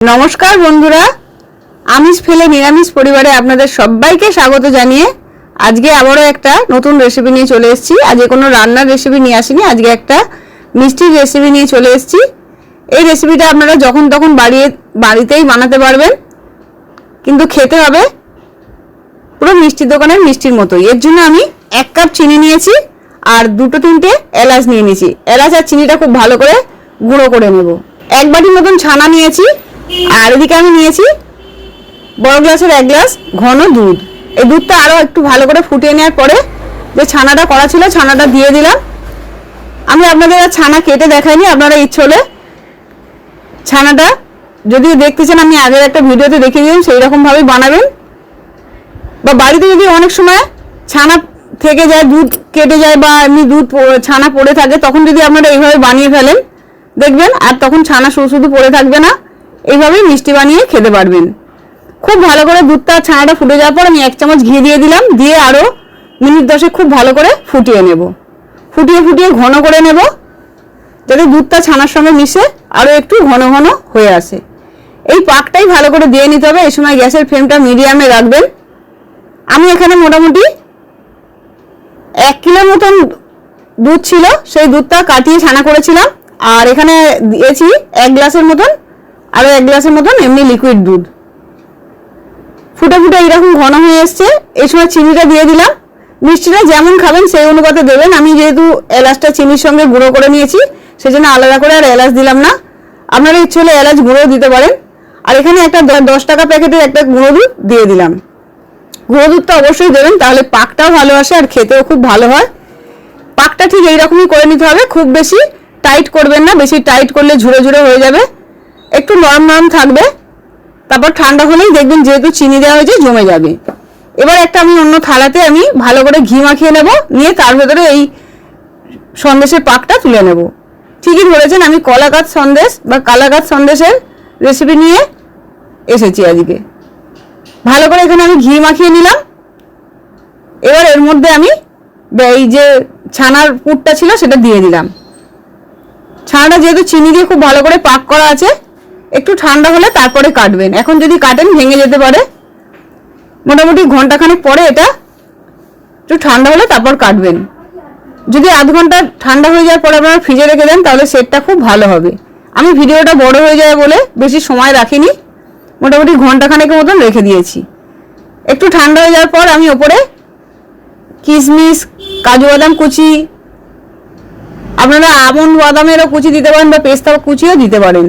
নমস্কার বন্ধুরা। আমিষ ফেলে নিরামিষ পরিবারে আপনাদের সবাইকে স্বাগত জানিয়ে আজকে আবারও একটা নতুন রেসিপি নিয়ে চলে এসেছি। আজকে কোনো রান্নার রেসিপি নিয়ে আসিনি, আজকে একটা মিষ্টির রেসিপি নিয়ে চলে এসেছি। এই রেসিপিটা আপনারা যখন তখন বাড়িয়ে, বাড়িতেই বানাতে পারবেন। কিন্তু খেতে হবে পুরো মিষ্টির দোকানের মিষ্টির মতোই। এর জন্য আমি এক কাপ চিনি নিয়েছি আর দুটো তিনটে এলাচ নিয়ে নিয়েছি। এলাচ আর চিনিটা খুব ভালো করে গুঁড়ো করে নেব। এক বাটি মতন ছানা নিয়েছি। আর এদিকে আমি নিয়েছি বড় গ্লাসের এক গ্লাস ঘন দুধ। এই দুধটা আরও একটু ভালো করে ফুটিয়ে নেওয়ার পরে যে ছানাটা করা ছিল, ছানাটা দিয়ে দিলাম। আমি আপনাদের আর ছানা কেটে দেখাইনি, আপনারা ইচ্ছে হলে ছানাটা যদি দেখতে চান আমি আগের একটা ভিডিওতে দেখিয়ে দিলাম সেই রকমভাবেই বানাবেন। বা বাড়িতে যদি অনেক সময় ছানা থেকে যায়, দুধ কেটে যায় বা এমনি দুধ ছানা পড়ে থাকে, তখন যদি আপনারা এইভাবে বানিয়ে ফেলেন, দেখবেন, আর তখন ছানা শুধু শুধু পড়ে থাকবে না। এইভাবেই মিষ্টি বানিয়ে খেতে পারবেন। খুব ভালো করে দুধটা ছানাটা ফুটে যাওয়ার পর আমি এক চামচ ঘি দিয়ে দিলাম, দিয়ে আরও মিনিট দশে খুব ভালো করে ফুটিয়ে নেব। ফুটিয়ে ফুটিয়ে ঘন করে নেব, যাতে দুধটা ছানার সঙ্গে মিশে আরও একটু ঘন ঘন হয়ে আসে। এই পাকটাই ভালো করে দিয়ে নিতে হবে, এই সময় গ্যাসের ফ্লেমটা মিডিয়ামে রাখবেন। আমি এখানে মোটামুটি এক কিলোর মতন দুধ ছিল, সেই দুধটা কাটিয়ে ছানা করেছিলাম, আর এখানে দিয়েছি এক গ্লাসের মতন আরও এক গ্লাসের মতন এমনি লিকুইড দুধ। ফুটে ফুটে এইরকম ঘন হয়ে এসছে, এই সময় চিনিটা দিয়ে দিলাম। মিষ্টিটা যেমন খাবেন সেই অনুপাতে দেবেন। আমি যেহেতু এলাচটা চিনির সঙ্গে গুঁড়ো করে নিয়েছি, সেজন্য আলাদা করে আর এলাচ দিলাম না। আপনারা ইচ্ছে হলে এলাচ গুঁড়ো দিতে পারেন। আর এখানে একটা দশ টাকা প্যাকেটের একটা গুঁড়ো দুধ দিয়ে দিলাম। গুঁড়ো দুধটা অবশ্যই দেবেন, তাহলে পাকটাও ভালো আসে আর খেতেও খুব ভালো হয়। পাকটা ঠিক এইরকমই করে নিতে হবে, খুব বেশি টাইট করবেন না, বেশি টাইট করলে ঝুড়ে ঝুড়ে হয়ে যাবে। একটু নরম নরম থাকবে, তারপর ঠান্ডা হলেই দেখবেন যেহেতু চিনি দেওয়া হয়েছে জমে যাবে। এবার একটা আমি অন্য থালাতে আমি ভালো করে ঘি মাখিয়ে নেব, নিয়ে তার ভেতরে এই সন্দেশের পাকটা তুলে নেব। ঠিকই ধরেছেন, আমি কলাগাছ সন্দেশ বা কালাগাছ সন্দেশের রেসিপি নিয়ে এসেছি আজকে। ভালো করে এখানে আমি ঘি মাখিয়ে নিলাম। এবার এর মধ্যে আমি এই যে ছানার পুরটা ছিল সেটা দিয়ে দিলাম। ছানাটা যেহেতু চিনি দিয়ে খুব ভালো করে পাক করা আছে একটু ঠান্ডা হলে তারপরে কাটবেন। এখন যদি কাটেন, ভেঙে যেতে পারে। মোটামুটি ঘন্টাখানেক পরে এটা একটু ঠান্ডা হলে তারপর কাটবেন। যদি আধ ঘণ্টা ঠান্ডা হয়ে যাওয়ার পরে আপনারা ফ্রিজে রেখে দেন, তাহলে সেটটা খুব ভালো হবে। আমি ভিডিওটা বড় হয়ে যায় বলে বেশি সময় রাখিনি। মোটামুটি ঘন্টাখানেকের মতন রেখে দিয়েছি। একটু ঠান্ডা হয়ে যাওয়ার পর আমি ওপরে কিশমিশ, কাজু বাদাম কুচি, আপনারা আমন্ড বাদামেরও কুচি দিতে পারেন বা পেস্তা কুচিও দিতে পারেন।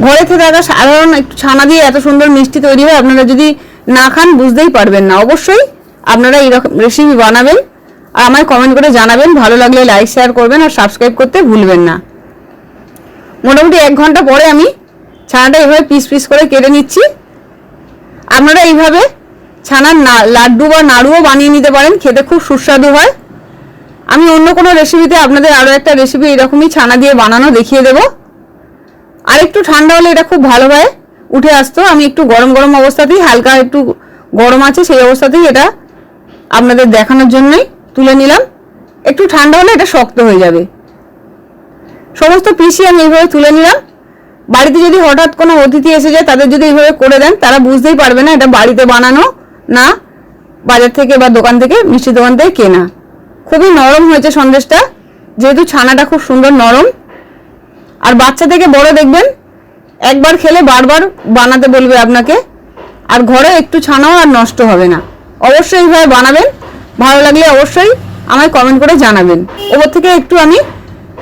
ঘরে থেকে থাকা সাধারণ একটু ছানা দিয়ে এত সুন্দর মিষ্টি তৈরি হয়, আপনারা যদি না খান, বুঝতেই পারবেন না। অবশ্যই আপনারা এইরকম রেসিপি বানাবেন আর আমায় কমেন্ট করে জানাবেন। ভালো লাগলে লাইক শেয়ার করবেন আর সাবস্ক্রাইব করতে ভুলবেন না। মোটামুটি এক ঘণ্টা পরে আমি ছানাটা এভাবে পিস পিস করে কেটে নিচ্ছি। আপনারা এইভাবে ছানার না- লাড্ডু বা নাড়ুও বানিয়ে নিতে পারেন, খেতে খুব সুস্বাদু হয়। আমি অন্য কোনো রেসিপিতে আপনাদের আরও একটা রেসিপি এরকমই ছানা দিয়ে বানানো দেখিয়ে দেবো। আর একটু ঠান্ডা হলে এটা খুব ভালো ভালোভাবে উঠে আসতো। আমি একটু গরম গরম অবস্থাতেই হালকা একটু গরম আছে সেই অবস্থাতেই এটা আপনাদের দেখানোর জন্যই তুলে নিলাম। একটু ঠান্ডা হলে এটা শক্ত হয়ে যাবে। সমস্ত পিসি আমি এইভাবে তুলে নিলাম। বাড়িতে যদি হঠাৎ কোনো অতিথি এসে যায়, তাদের যদি এইভাবে করে দেন, তারা বুঝতেই পারবে না এটা বাড়িতে বানানো না, বাজার থেকে বা দোকান থেকে মিষ্টি দোকান থেকে কেনা। খুবই নরম হয়েছে সন্দেশটা। যেহেতু ছানাটা খুব সুন্দর নরম আর বাচ্চা থেকে বড় দেখবেন, একবার খেলে বারবার বানাতে বলবে আপনাকে। আর ঘরে একটু ছানাও আর নষ্ট হবে না। অবশ্যই এইভাবে বানাবেন। ভালো লাগলে অবশ্যই আমায় কমেন্ট করে জানাবেন। ওপর থেকে একটু আমি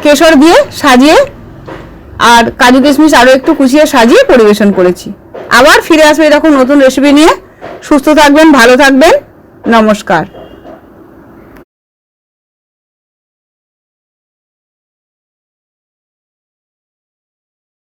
কেশর দিয়ে সাজিয়ে আর কাজু কিশমিশ আরও একটু কুচিয়ে সাজিয়ে পরিবেশন করেছি। আবার ফিরে আসবে এরকম নতুন রেসিপি নিয়ে। সুস্থ থাকবেন, ভালো থাকবেন। নমস্কার।